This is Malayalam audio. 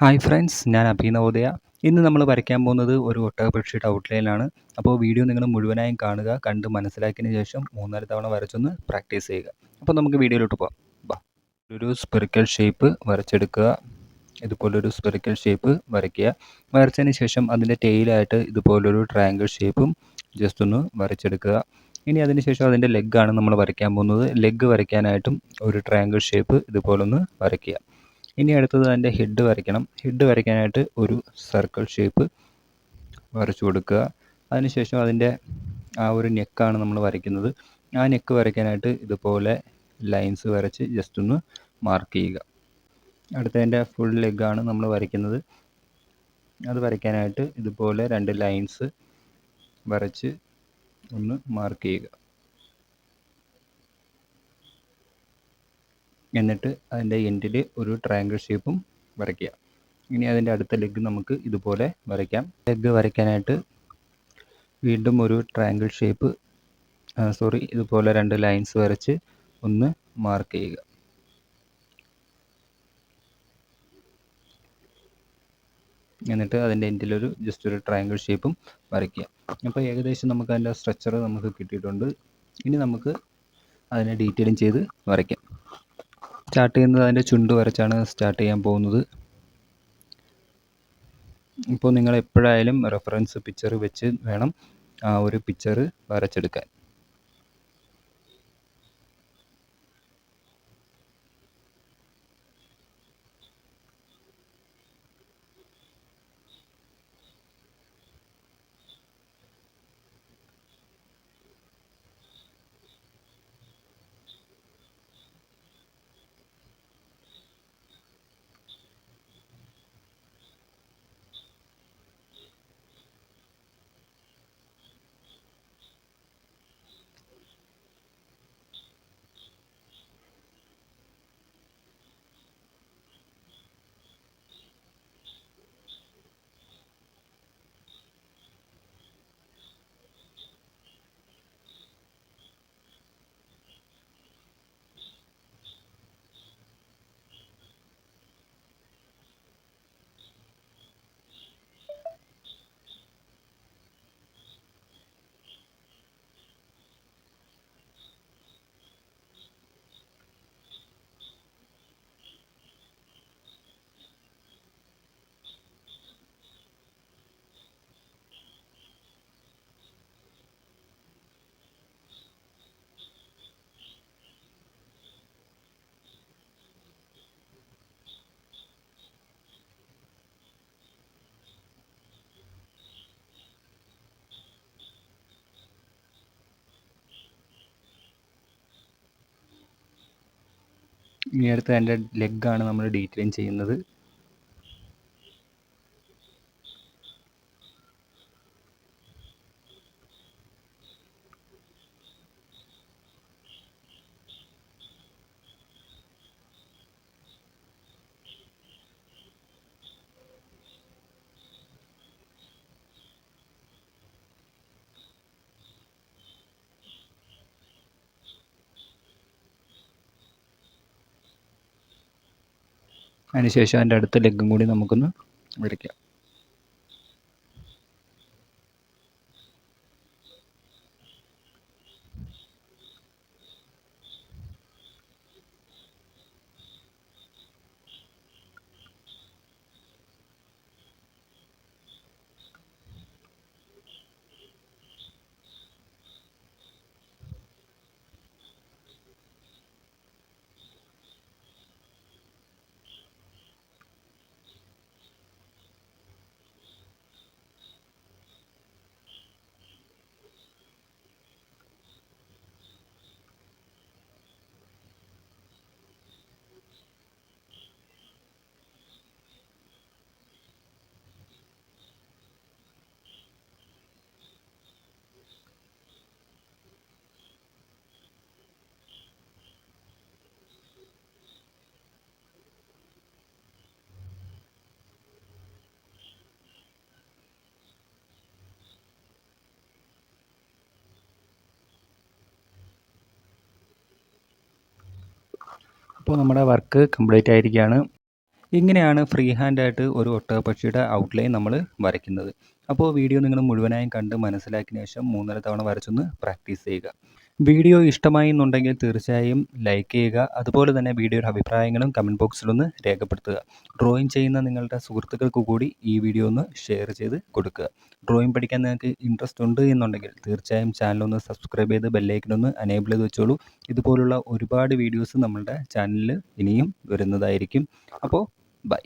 ഹായ് ഫ്രണ്ട്സ് ഞാൻ അഭിനവോദയ ഇന്ന് നമ്മൾ വരയ്ക്കാൻ പോകുന്നത് ഒരു ഒട്ടക ബെഡ്ഷീറ്റ് ഔട്ട്ലൈനാണ് അപ്പോൾ വീഡിയോ നിങ്ങൾ മുഴുവനായും കാണുക കണ്ട് മനസ്സിലാക്കിയതിന് ശേഷം മൂന്നാൽ തവണ വരച്ചൊന്ന് പ്രാക്ടീസ് ചെയ്യുക. അപ്പോൾ നമുക്ക് വീഡിയോയിലോട്ട് പോകാം ഒരു സ്പെറിക്കൽ ഷേപ്പ് വരച്ചെടുക്കുക. ഇതുപോലൊരു സ്പെറിക്കൽ ഷേപ്പ് വരയ്ക്കുക. വരച്ചതിന് ശേഷം അതിന്റെ ടെയിലായിട്ട് ഇതുപോലൊരു ട്രയാങ്കിൾ ഷേപ്പും ജസ്റ്റ് ഒന്ന് വരച്ചെടുക്കുക. ഇനി അതിന് ശേഷം അതിന്റെ ലെഗാണ് നമ്മൾ വരയ്ക്കാൻ പോകുന്നത്. ലെഗ് വരയ്ക്കാനായിട്ടും ഒരു ട്രയാങ്കിൾ ഷേപ്പ് ഇതുപോലൊന്ന് വരയ്ക്കുക. ഇനി അടുത്തത് അതിന്റെ ഹെഡ് വരയ്ക്കണം. ഹെഡ് വരയ്ക്കാനായിട്ട് ഒരു സർക്കിൾ ഷേപ്പ് വരച്ചു കൊടുക്കുക. അതിനുശേഷം അതിന്റെ ആ ഒരു നെക്കാണ് നമ്മൾ വരയ്ക്കുന്നത്. ആ നെക്ക് വരയ്ക്കാനായിട്ട് ഇതുപോലെ ലൈൻസ് വരച്ച് ജസ്റ്റ് ഒന്ന് മാർക്ക് ചെയ്യുക. അടുത്തതിന്റെ ഫുൾ ലെഗാണ് നമ്മൾ വരയ്ക്കുന്നത്. അത് വരയ്ക്കാനായിട്ട് ഇതുപോലെ രണ്ട് ലൈൻസ് വരച്ച് ഒന്ന് മാർക്ക് ചെയ്യുക. എന്നിട്ട് അതിന്റെ എൻഡിൽ ഒരു ട്രയാങ്കിൾ ഷേപ്പും വരയ്ക്കുക. ഇനി അതിന്റെ അടുത്ത ലെഗ് നമുക്ക് ഇതുപോലെ വരയ്ക്കാം. ലെഗ് വരയ്ക്കാനായിട്ട് വീണ്ടും ഒരു ട്രയാങ്കിൾ ഷേപ്പ് സോറി ഇതുപോലെ രണ്ട് ലൈൻസ് വരച്ച് ഒന്ന് മാർക്ക് ചെയ്യുക. എന്നിട്ട് അതിന്റെ എൻഡിലൊരു ജസ്റ്റ് ഒരു ട്രയാങ്കിൾ ഷേപ്പും വരയ്ക്കുക. അപ്പോൾ ഏകദേശം നമുക്ക് അതിന്റെ സ്ട്രക്ചർ നമുക്ക് കിട്ടിയിട്ടുണ്ട്. ഇനി നമുക്ക് അതിനെ ഡീറ്റെയിലിംഗ് ചെയ്ത് വരയ്ക്കാം. സ്റ്റാർട്ട് ചെയ്യുന്നത് അതിന്റെ ചുണ്ട് വരച്ചാണ് സ്റ്റാർട്ട് ചെയ്യാൻ പോകുന്നത്. ഇപ്പോൾ നിങ്ങൾ എപ്പോഴായാലും റെഫറൻസ് പിക്ചർ വെച്ച് വേണം ആ ഒരു പിക്ചർ വരച്ചെടുക്കാൻ. ഇനി അടുത്ത് അതിന്റെ ലെഗ്ഗാണ് നമ്മൾ ഡീറ്റെയിൻ ചെയ്യുന്നത്. അതിനുശേഷം അതിന്റെ അടുത്ത ലെഗും കൂടി നമുക്കൊന്ന് വരയ്ക്കാം അപ്പോൾ നമ്മുടെ വർക്ക് കംപ്ലീറ്റ് ആയിരിക്കുകയാണ്. ഇങ്ങനെയാണ് ഫ്രീ ഹാൻഡായിട്ട് ഒരു ഒട്ടകപക്ഷിയുടെ ഔട്ട്ലൈൻ നമ്മൾ വരയ്ക്കുന്നത്. അപ്പോൾ വീഡിയോ നിങ്ങൾ മുഴുവനായും കണ്ട് മനസ്സിലാക്കിയ ശേഷം മൂന്നര തവണ വരച്ചൊന്ന് പ്രാക്ടീസ് ചെയ്യുക. വീഡിയോ ഇഷ്ടമായി എന്നുണ്ടെങ്കിൽ തീർച്ചയായും ലൈക്ക് ചെയ്യുക. അതുപോലെ തന്നെ വീഡിയോയുടെ അഭിപ്രായങ്ങളും കമന്റ് ബോക്സിലൊന്ന് രേഖപ്പെടുത്തുക. ഡ്രോയിങ് ചെയ്യുന്ന നിങ്ങളുടെ സുഹൃത്തുക്കൾക്ക് കൂടി ഈ വീഡിയോ ഒന്ന് ഷെയർ ചെയ്ത് കൊടുക്കുക. ഡ്രോയിങ് പഠിക്കാൻ നിങ്ങൾക്ക് ഇൻട്രസ്റ്റ് ഉണ്ട് എന്നുണ്ടെങ്കിൽ തീർച്ചയായും ചാനലൊന്ന് സബ്സ്ക്രൈബ് ചെയ്ത് ബെല്ലൈക്കനൊന്ന് അനേബിൾ ചെയ്ത് വെച്ചോളൂ. ഇതുപോലുള്ള ഒരുപാട് വീഡിയോസ് നമ്മളുടെ ചാനലിൽ ഇനിയും വരുന്നതായിരിക്കും. അപ്പോൾ ബൈ